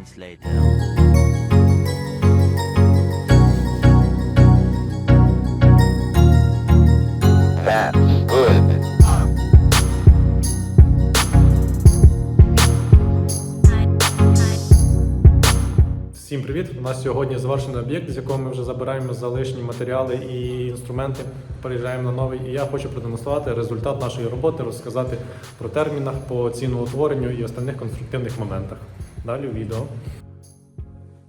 moments later. That's good. Всім привіт! У нас сьогодні завершений об'єкт, з якого ми вже забираємо залишні матеріали і інструменти. Переїжджаємо на новий. І я хочу продемонструвати результат нашої роботи, розказати про термінах, по ціноутворенню і останніх конструктивних моментах. Далі відео.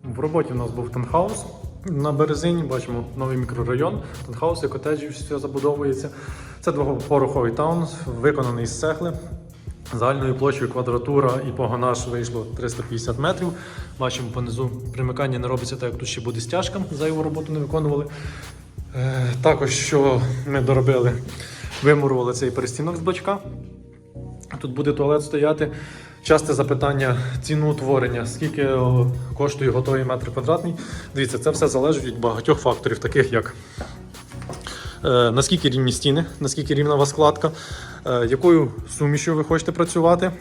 В роботі у нас був танхаус. На березині бачимо новий мікрорайон, танхауси, котеджі, все забудовується. Це двоповерховий таун, виконаний з цегли. Загальною площею квадратура і погонаж вийшло 350 метрів. Бачимо понизу примикання не робиться так, як тут ще буде стяжка, зайву роботу не виконували. Е, також, що ми доробили, вимурували цей перестінок з бачка. Тут буде туалет стояти. Часте запитання ціноутворення, скільки коштує готовий метр квадратний. Дивіться, це все залежить від багатьох факторів, таких як е, наскільки рівні стіни, наскільки рівна вас складка, е, якою сумішю ви хочете працювати.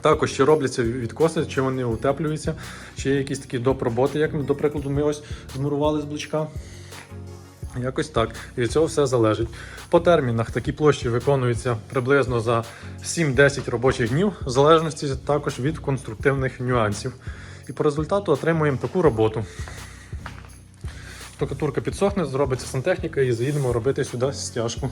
Також чи робляться відкоси, чи вони утеплюються, чи є якісь такі доп. роботи, як, до прикладу, ми ось змурували з блочка. Якось так. І від цього все залежить. По термінах такі площі виконуються приблизно за 7-10 робочих днів, в залежності також від конструктивних нюансів. І по результату отримуємо таку роботу. Штукатурка підсохне, зробиться сантехніка і заїдемо робити сюди стяжку.